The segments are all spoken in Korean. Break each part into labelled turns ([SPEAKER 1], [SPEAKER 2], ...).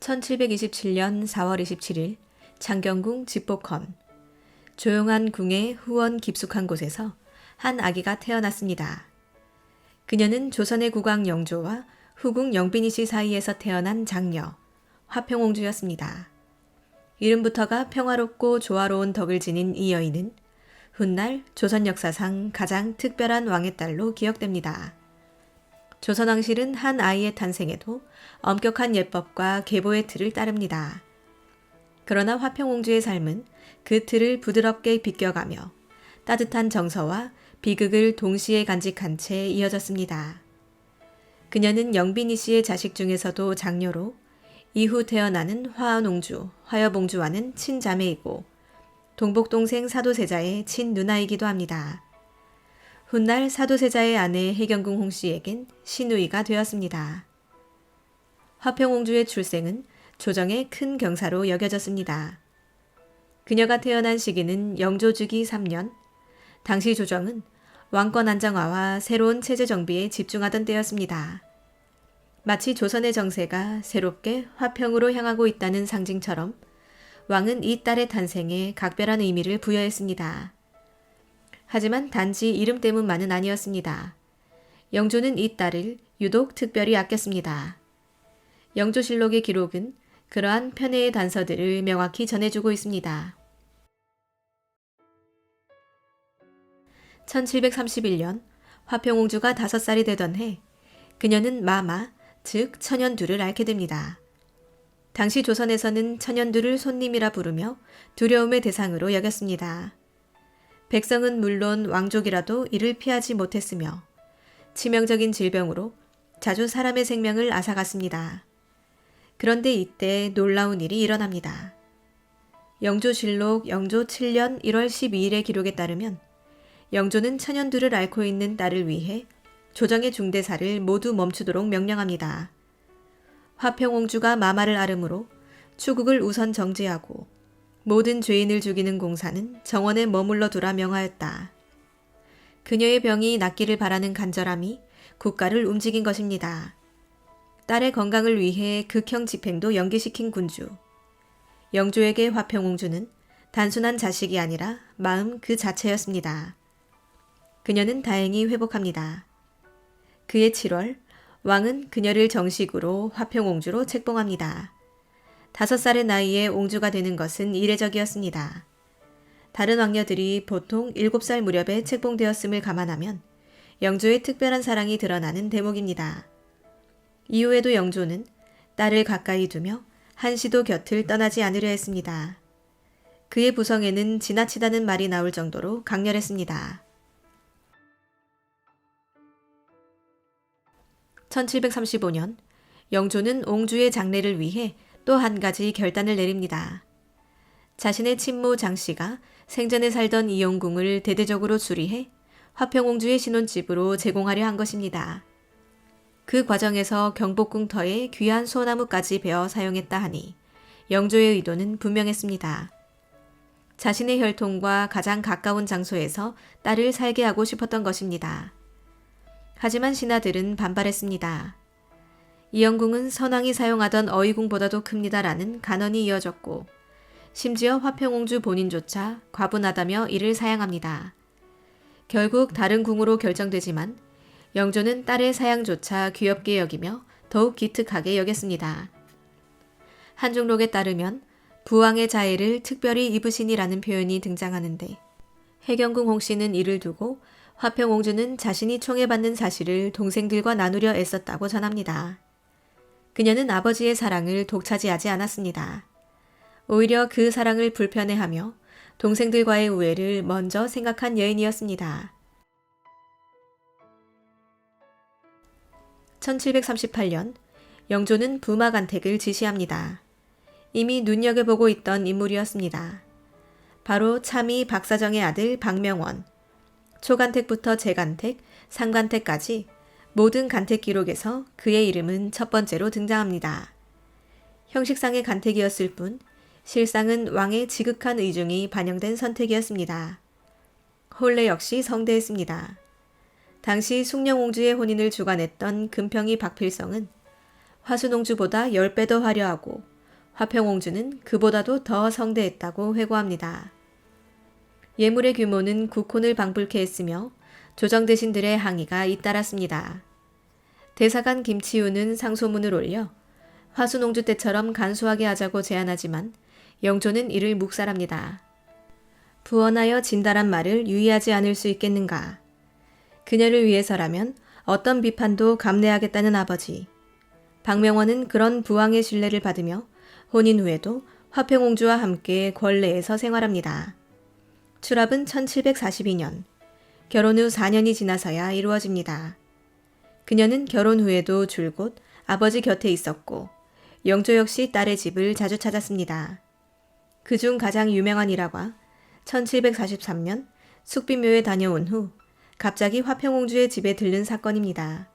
[SPEAKER 1] 1727년 4월 27일 장경궁 집복헌 조용한 궁의 후원 깊숙한 곳에서 한 아기가 태어났습니다. 그녀는 조선의 국왕 영조와 후궁 영빈이 씨 사이에서 태어난 장녀 화평옹주였습니다. 이름부터가 평화롭고 조화로운 덕을 지닌 이 여인은 훗날 조선 역사상 가장 특별한 왕의 딸로 기억됩니다. 조선왕실은 한 아이의 탄생에도 엄격한 예법과 계보의 틀을 따릅니다. 그러나 화평옹주의 삶은 그 틀을 부드럽게 비껴가며 따뜻한 정서와 비극을 동시에 간직한 채 이어졌습니다. 그녀는 영빈이 씨의 자식 중에서도 장녀로 이후 태어나는 화원옹주, 화여봉주와는 친자매이고 동복동생 사도세자의 친누나이기도 합니다. 훗날 사도세자의 아내 해경궁 홍씨에겐 시누이가 되었습니다. 화평옹주의 출생은 조정의 큰 경사로 여겨졌습니다. 그녀가 태어난 시기는 영조주기 3년, 당시 조정은 왕권 안정화와 새로운 체제 정비에 집중하던 때였습니다. 마치 조선의 정세가 새롭게 화평으로 향하고 있다는 상징처럼 왕은 이 딸의 탄생에 각별한 의미를 부여했습니다. 하지만 단지 이름 때문만은 아니었습니다. 영조는 이 딸을 유독 특별히 아꼈습니다. 영조실록의 기록은 그러한 편애의 단서들을 명확히 전해주고 있습니다. 1731년 화평옹주가 다섯 살이 되던 해 그녀는 마마, 즉 천연두를 앓게 됩니다. 당시 조선에서는 천연두를 손님이라 부르며 두려움의 대상으로 여겼습니다. 백성은 물론 왕족이라도 이를 피하지 못했으며 치명적인 질병으로 자주 사람의 생명을 앗아갔습니다. 그런데 이때 놀라운 일이 일어납니다. 영조실록 영조 7년 1월 12일의 기록에 따르면 영조는 천연두를 앓고 있는 딸을 위해 조정의 중대사를 모두 멈추도록 명령합니다. 화평옹주가 마마를 앓음으로 추국을 우선 정지하고 모든 죄인을 죽이는 공사는 정원에 머물러 두라 명하였다. 그녀의 병이 낫기를 바라는 간절함이 국가를 움직인 것입니다. 딸의 건강을 위해 극형 집행도 연기시킨 군주. 영조에게 화평옹주는 단순한 자식이 아니라 마음 그 자체였습니다. 그녀는 다행히 회복합니다. 그의 7월, 왕은 그녀를 정식으로 화평옹주로 책봉합니다. 다섯 살의 나이에 옹주가 되는 것은 이례적이었습니다. 다른 왕녀들이 보통 7살 무렵에 책봉되었음을 감안하면 영조의 특별한 사랑이 드러나는 대목입니다. 이후에도 영조는 딸을 가까이 두며 한시도 곁을 떠나지 않으려 했습니다. 그의 부성에는 지나치다는 말이 나올 정도로 강렬했습니다. 1735년 영조는 옹주의 장례를 위해 또 한 가지 결단을 내립니다. 자신의 친모 장 씨가 생전에 살던 이영궁을 대대적으로 수리해 화평옹주의 신혼집으로 제공하려 한 것입니다. 그 과정에서 경복궁터에 귀한 소나무까지 베어 사용했다 하니 영조의 의도는 분명했습니다. 자신의 혈통과 가장 가까운 장소에서 딸을 살게 하고 싶었던 것입니다. 하지만 신하들은 반발했습니다. 이영궁은 선왕이 사용하던 어이궁보다도 큽니다라는 간언이 이어졌고 심지어 화평옹주 본인조차 과분하다며 이를 사양합니다. 결국 다른 궁으로 결정되지만 영조는 딸의 사양조차 귀엽게 여기며 더욱 기특하게 여겼습니다. 한중록에 따르면 부왕의 자애를 특별히 입으시니라는 표현이 등장하는데 해경궁 홍씨는 이를 두고 화평옹주는 자신이 총애받는 사실을 동생들과 나누려 애썼다고 전합니다. 그녀는 아버지의 사랑을 독차지하지 않았습니다. 오히려 그 사랑을 불편해하며 동생들과의 우애를 먼저 생각한 여인이었습니다. 1738년 영조는 부마 간택을 지시합니다. 이미 눈여겨보고 있던 인물이었습니다. 바로 참이 박사정의 아들 박명원, 초간택부터 재간택, 상간택까지 모든 간택 기록에서 그의 이름은 첫 번째로 등장합니다. 형식상의 간택이었을 뿐 실상은 왕의 지극한 의중이 반영된 선택이었습니다. 홀레 역시 성대했습니다. 당시 숭령옹주의 혼인을 주관했던 금평이 박필성은 화순옹주보다 10배 더 화려하고 화평옹주는 그보다도 더 성대했다고 회고합니다. 예물의 규모는 국혼을 방불케 했으며 조정 대신들의 항의가 잇따랐습니다. 대사관 김치우는 상소문을 올려 화순옹주 때처럼 간소하게 하자고 제안하지만 영조는 이를 묵살합니다. 부언하여 진달한 말을 유의하지 않을 수 있겠는가. 그녀를 위해서라면 어떤 비판도 감내하겠다는 아버지. 박명원은 그런 부왕의 신뢰를 받으며 혼인 후에도 화평옹주와 함께 권례에서 생활합니다. 출합은 1742년. 결혼 후 4년이 지나서야 이루어집니다. 그녀는 결혼 후에도 줄곧 아버지 곁에 있었고 영조 역시 딸의 집을 자주 찾았습니다. 그 중 가장 유명한 일화가 1743년 숙비묘에 다녀온 후 갑자기 화평옹주의 집에 들른 사건입니다.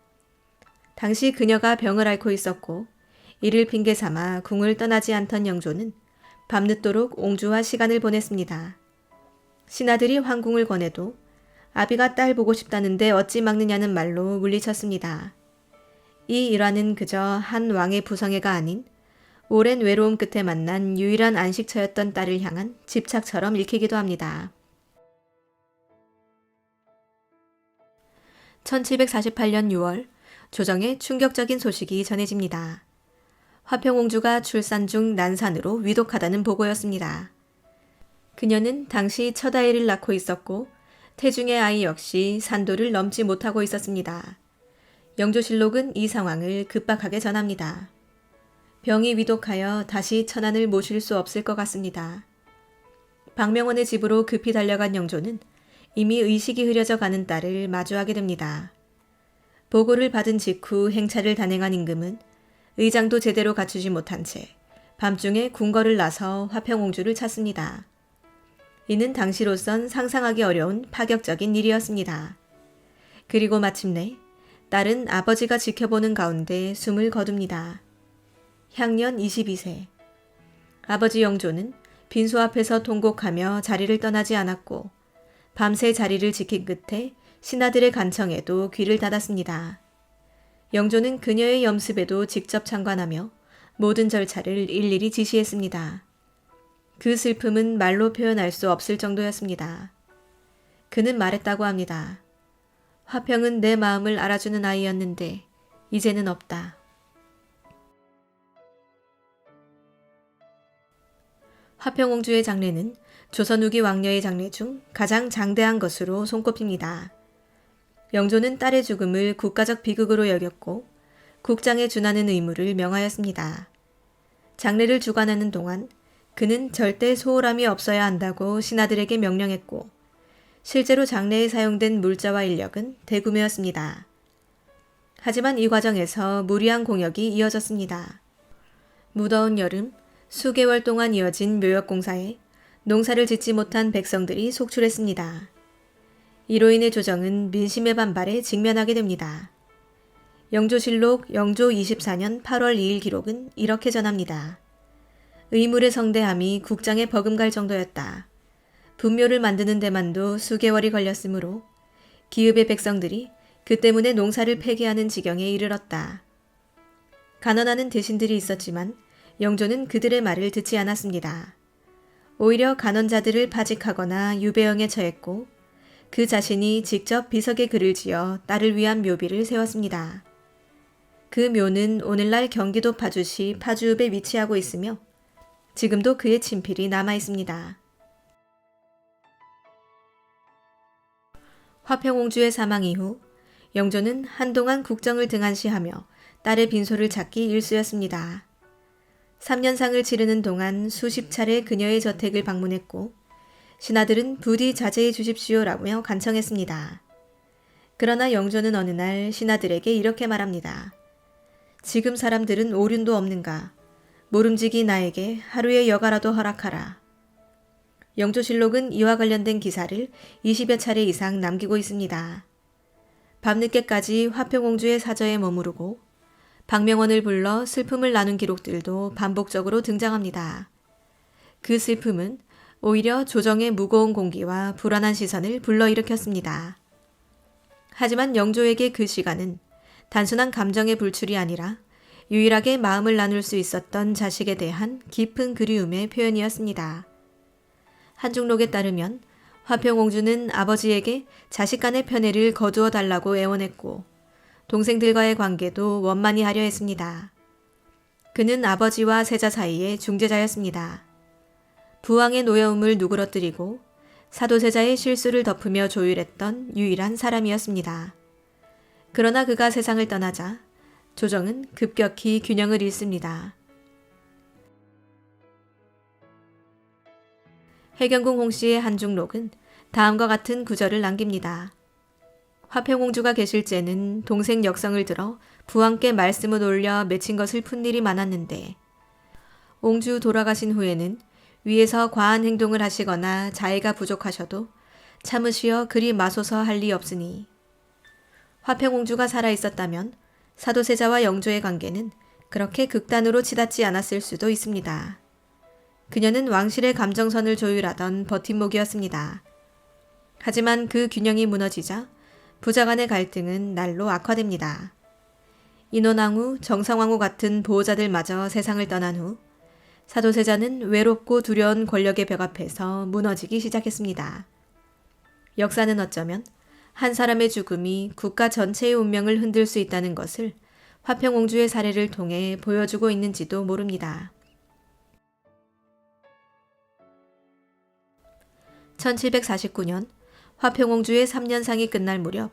[SPEAKER 1] 당시 그녀가 병을 앓고 있었고 이를 핑계 삼아 궁을 떠나지 않던 영조는 밤늦도록 옹주와 시간을 보냈습니다. 신하들이 황궁을 권해도 아비가 딸 보고 싶다는데 어찌 막느냐는 말로 물리쳤습니다. 이 일화는 그저 한 왕의 부성애가 아닌 오랜 외로움 끝에 만난 유일한 안식처였던 딸을 향한 집착처럼 읽히기도 합니다. 1748년 6월 조정에 충격적인 소식이 전해집니다. 화평옹주가 출산 중 난산으로 위독하다는 보고였습니다. 그녀는 당시 첫 아이를 낳고 있었고 태중의 아이 역시 산도를 넘지 못하고 있었습니다. 영조실록은 이 상황을 급박하게 전합니다. 병이 위독하여 다시 천안을 모실 수 없을 것 같습니다. 박명원의 집으로 급히 달려간 영조는 이미 의식이 흐려져 가는 딸을 마주하게 됩니다. 보고를 받은 직후 행차를 단행한 임금은 의장도 제대로 갖추지 못한 채 밤중에 궁궐을 나서 화평옹주를 찾습니다. 이는 당시로선 상상하기 어려운 파격적인 일이었습니다. 그리고 마침내 딸은 아버지가 지켜보는 가운데 숨을 거둡니다. 향년 22세. 아버지 영조는 빈소 앞에서 통곡하며 자리를 떠나지 않았고 밤새 자리를 지킨 끝에 신하들의 간청에도 귀를 닫았습니다. 영조는 그녀의 염습에도 직접 참관하며 모든 절차를 일일이 지시했습니다. 그 슬픔은 말로 표현할 수 없을 정도였습니다. 그는 말했다고 합니다. 화평은 내 마음을 알아주는 아이였는데 이제는 없다. 화평옹주의 장례는 조선 후기 왕녀의 장례 중 가장 장대한 것으로 손꼽힙니다. 영조는 딸의 죽음을 국가적 비극으로 여겼고 국장에 준하는 의무를 명하였습니다. 장례를 주관하는 동안 그는 절대 소홀함이 없어야 한다고 신하들에게 명령했고 실제로 장례에 사용된 물자와 인력은 대구매였습니다. 하지만 이 과정에서 무리한 공역이 이어졌습니다. 무더운 여름 수개월 동안 이어진 묘역 공사에 농사를 짓지 못한 백성들이 속출했습니다. 이로 인해 조정은 민심의 반발에 직면하게 됩니다. 영조실록 영조 24년 8월 2일 기록은 이렇게 전합니다. 의물의 성대함이 국장에 버금갈 정도였다. 분묘를 만드는 데만도 수개월이 걸렸으므로 기읍의 백성들이 그 때문에 농사를 폐기하는 지경에 이르렀다. 가난하는 대신들이 있었지만 영조는 그들의 말을 듣지 않았습니다. 오히려 간원자들을 파직하거나 유배형에 처했고 그 자신이 직접 비석에 글을 지어 딸을 위한 묘비를 세웠습니다. 그 묘는 오늘날 경기도 파주시 파주읍에 위치하고 있으며 지금도 그의 친필이 남아 있습니다. 화평옹주의 사망 이후 영조는 한동안 국정을 등한시하며 딸의 빈소를 찾기 일쑤였습니다. 3년상을 치르는 동안 수십 차례 그녀의 저택을 방문했고 신하들은 부디 자제해 주십시오라며 간청했습니다. 그러나 영조는 어느 날 신하들에게 이렇게 말합니다. 지금 사람들은 오륜도 없는가? 모름지기 나에게 하루의 여가라도 허락하라. 영조실록은 이와 관련된 기사를 20여 차례 이상 남기고 있습니다. 밤늦게까지 화평공주의 사저에 머무르고 박명원을 불러 슬픔을 나눈 기록들도 반복적으로 등장합니다. 그 슬픔은 오히려 조정의 무거운 공기와 불안한 시선을 불러일으켰습니다. 하지만 영조에게 그 시간은 단순한 감정의 불출이 아니라 유일하게 마음을 나눌 수 있었던 자식에 대한 깊은 그리움의 표현이었습니다. 한중록에 따르면 화평공주는 아버지에게 자식 간의 편애를 거두어 달라고 애원했고 동생들과의 관계도 원만히 하려 했습니다. 그는 아버지와 세자 사이의 중재자였습니다. 부왕의 노여움을 누그러뜨리고 사도세자의 실수를 덮으며 조율했던 유일한 사람이었습니다. 그러나 그가 세상을 떠나자 조정은 급격히 균형을 잃습니다. 해경궁 홍씨의 한중록은 다음과 같은 구절을 남깁니다. 화평공주가 계실 때는 동생 역성을 들어 부왕께 말씀을 올려 맺힌 것을 푼 일이 많았는데 옹주 돌아가신 후에는 위에서 과한 행동을 하시거나 자애가 부족하셔도 참으시어 그리 마소서 할 리 없으니 화평공주가 살아 있었다면 사도세자와 영조의 관계는 그렇게 극단으로 치닫지 않았을 수도 있습니다. 그녀는 왕실의 감정선을 조율하던 버팀목이었습니다. 하지만 그 균형이 무너지자 부자 간의 갈등은 날로 악화됩니다. 인원왕후, 정상왕후 같은 보호자들마저 세상을 떠난 후 사도세자는 외롭고 두려운 권력의 벽 앞에서 무너지기 시작했습니다. 역사는 어쩌면 한 사람의 죽음이 국가 전체의 운명을 흔들 수 있다는 것을 화평공주의 사례를 통해 보여주고 있는지도 모릅니다. 1749년 화평공주의 3년상이 끝날 무렵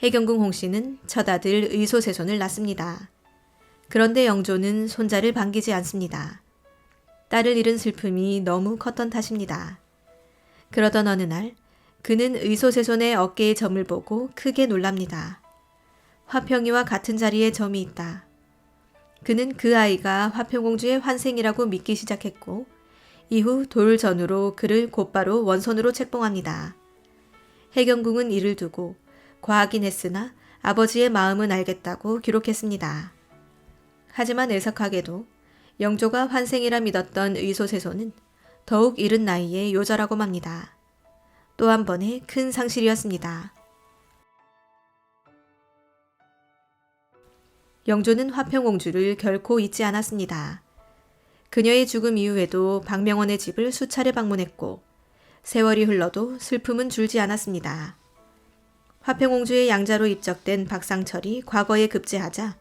[SPEAKER 1] 해경궁 홍씨는 첫 아들 의소세손을 낳습니다. 그런데 영조는 손자를 반기지 않습니다. 딸을 잃은 슬픔이 너무 컸던 탓입니다. 그러던 어느 날 그는 의소세손의 어깨의 점을 보고 크게 놀랍니다. 화평이와 같은 자리에 점이 있다. 그는 그 아이가 화평공주의 환생이라고 믿기 시작했고 이후 돌전으로 그를 곧바로 원손으로 책봉합니다. 해경궁은 이를 두고 과하긴 했으나 아버지의 마음은 알겠다고 기록했습니다. 하지만 애석하게도 영조가 환생이라 믿었던 의소세손은 더욱 이른 나이에 요절하고 맙니다. 또 한 번의 큰 상실이었습니다. 영조는 화평공주를 결코 잊지 않았습니다. 그녀의 죽음 이후에도 박명원의 집을 수차례 방문했고 세월이 흘러도 슬픔은 줄지 않았습니다. 화평공주의 양자로 입적된 박상철이 과거에 급제하자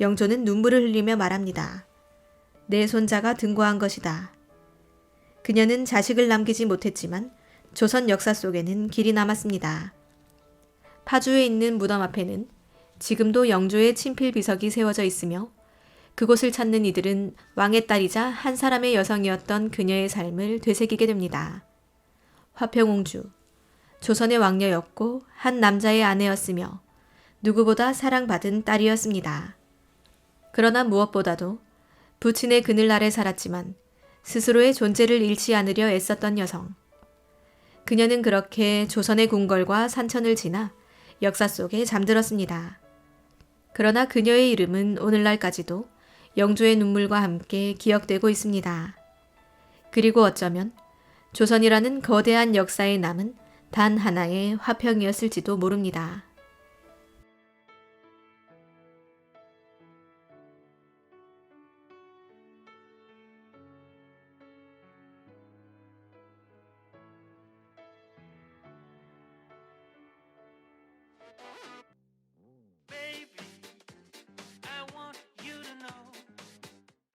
[SPEAKER 1] 영조는 눈물을 흘리며 말합니다. 내 손자가 등과한 것이다. 그녀는 자식을 남기지 못했지만 조선 역사 속에는 길이 남았습니다. 파주에 있는 무덤 앞에는 지금도 영조의 친필 비석이 세워져 있으며 그곳을 찾는 이들은 왕의 딸이자 한 사람의 여성이었던 그녀의 삶을 되새기게 됩니다. 화평공주, 조선의 왕녀였고 한 남자의 아내였으며 누구보다 사랑받은 딸이었습니다. 그러나 무엇보다도 부친의 그늘 아래 살았지만 스스로의 존재를 잃지 않으려 애썼던 여성. 그녀는 그렇게 조선의 궁궐과 산천을 지나 역사 속에 잠들었습니다. 그러나 그녀의 이름은 오늘날까지도 영조의 눈물과 함께 기억되고 있습니다. 그리고 어쩌면 조선이라는 거대한 역사에 남은 단 하나의 화평이었을지도 모릅니다.